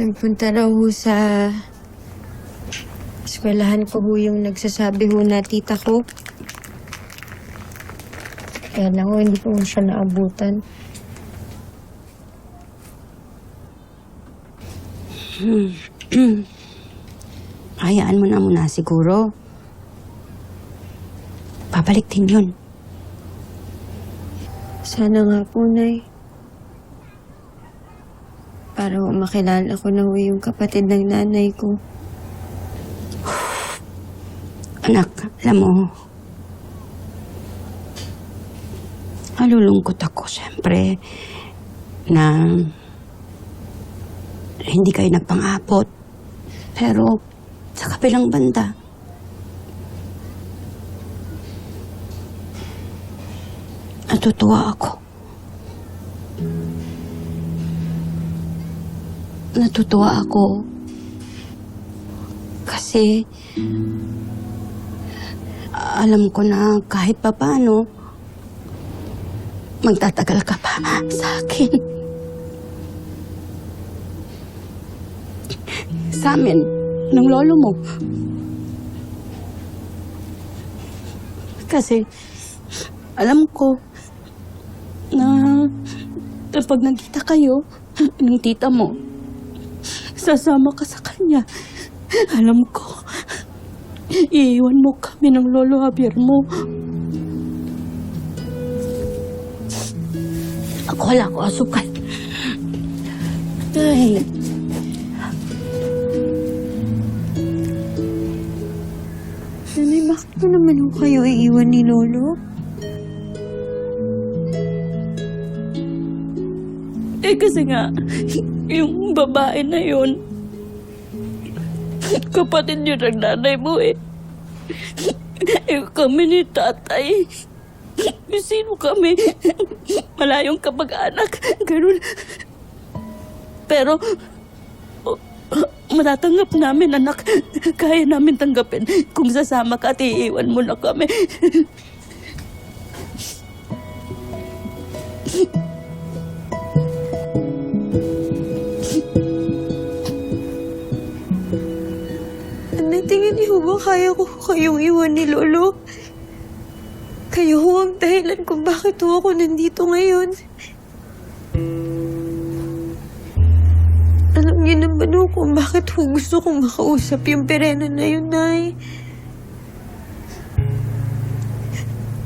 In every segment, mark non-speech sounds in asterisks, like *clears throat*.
Nagpunta raw ho sa eskwelahan ko ho yung nagsasabi ho na tita ko. Kaya lang ho, hindi ko ho siya naabutan. *clears throat* Hayaan mo na muna siguro. Babalik din yun. Sana nga po, Nay. Para makilala ko na ho yung kapatid ng nanay ko. Anak, alam mo, malulungkot ako, siyempre, na hindi kayo nagpang-abot. Pero, sa kabilang banda, natutuwa ako. Natutuwa ako kasi alam ko na kahit papaano, magtatagal ka pa sa akin. Sa amin, ng lolo mo. Kasi, alam ko na kapag nagkita kayo ng tita mo, sasama ka sa kanya. Alam ko, Iiwan mo kami ng lolo Javier mo. Ako wala ko asukal. Ay, Nanay, bakit po naman ho kayo iiwan ni Lolo? Eh kasi nga, yung babae na yun, kapatid yun ng nanay mo eh. Eh kami ni tatay. Sino kami? Malayong kapag-anak. Ganun. Pero, oh, matatanggap namin, anak. Kaya namin tanggapin kung sasama ka at iiwan mo na kami. Ba kaya ko kayong iwan ni Lolo? Kayo ho ang dahilan kung bakit ho ako nandito ngayon. Alam niyo naman ho kung bakit ho gusto kong makausap yung perena na yun, Nay.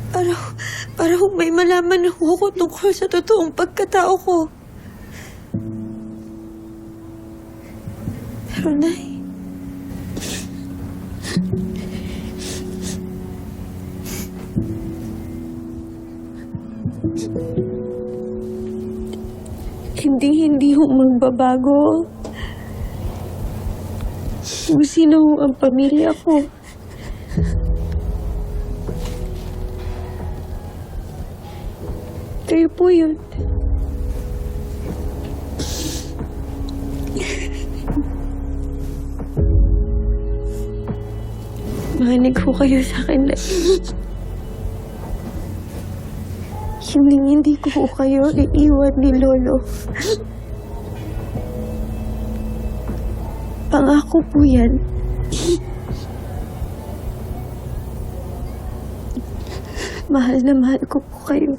Para, para ho may malaman ho ako tungkol sa totoong pagkatao ko. Pero, Nay, hindi hindi ho magbabago. Kung sino ho ang pamilya ko. Kayo po yun. Mahanig ko kayo sa akin na hindi, hindi ko kayo iiwan ni Lolo. Pangako po yan. Mahal na mahal ko po kayo.